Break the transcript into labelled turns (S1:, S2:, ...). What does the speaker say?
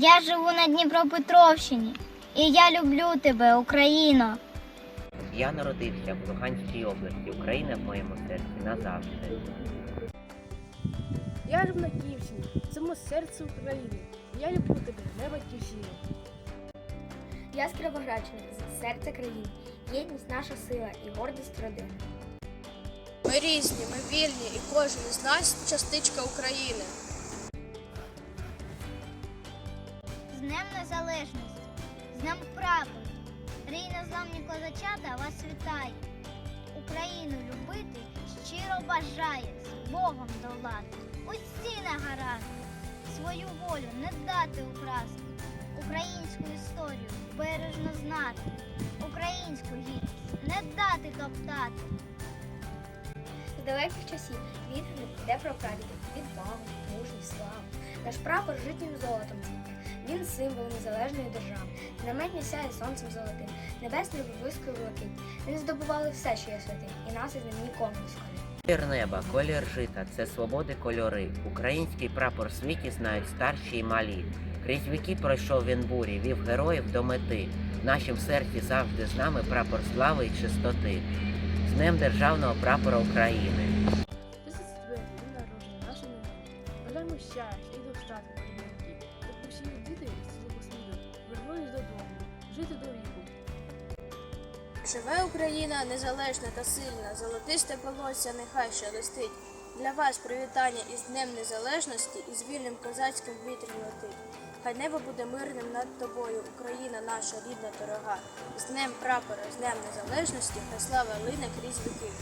S1: Я живу на Дніпропетровщині, і я люблю тебе, Україно.
S2: Я народився в Луганській області. Україна в моєму серці назавжди.
S3: Я живу на Київщині, в цьому серці України. Я люблю тебе, не батьківщину.
S4: Я з Кіровоградщини, з серця країни. Єдність наша сила і гордість родини.
S3: Ми різні, ми вільні, і кожен із нас частичка України.
S1: Днем Незалежності, з Днем прапор. Рій незламні козачата вас вітає. Україну любити щиро бажає, з Богом долати. Усі на гаразд, свою волю не дати украсти, українську історію бережно знати, українську гідність не дати топтати.
S4: Далеких часів відгуки йде про прадідів, відвагу, мужність, славу. Наш прапор житнім золотом цвіте. Він символ незалежної держави. Знаменні сяє сонцем золотим, небесний виблискує блакить. Він здобували все, що є святим, і нас із ним нікому не скорить.
S2: Колір неба, колір жита це свободи кольори. Український прапор світі знають старші й малі. Крізь віки пройшов він бурі, вів героїв до мети. В нашім серці завжди з нами прапор слави й чистоти. Днем Державного прапора України.
S3: Бажаємо щастя і достатку перемоги. Щоб діти з цього світу вернулись додому, жити до. Живе Україна незалежна та сильна, золотисте волосся нехай шелестить. Для вас привітання із Днем Незалежності і з вільним козацьким вітром летить. Хай небо буде мирним над тобою, Україна наша рідна дорога. З Днем прапора, з Днем Незалежності, хай слава лине крізь віки.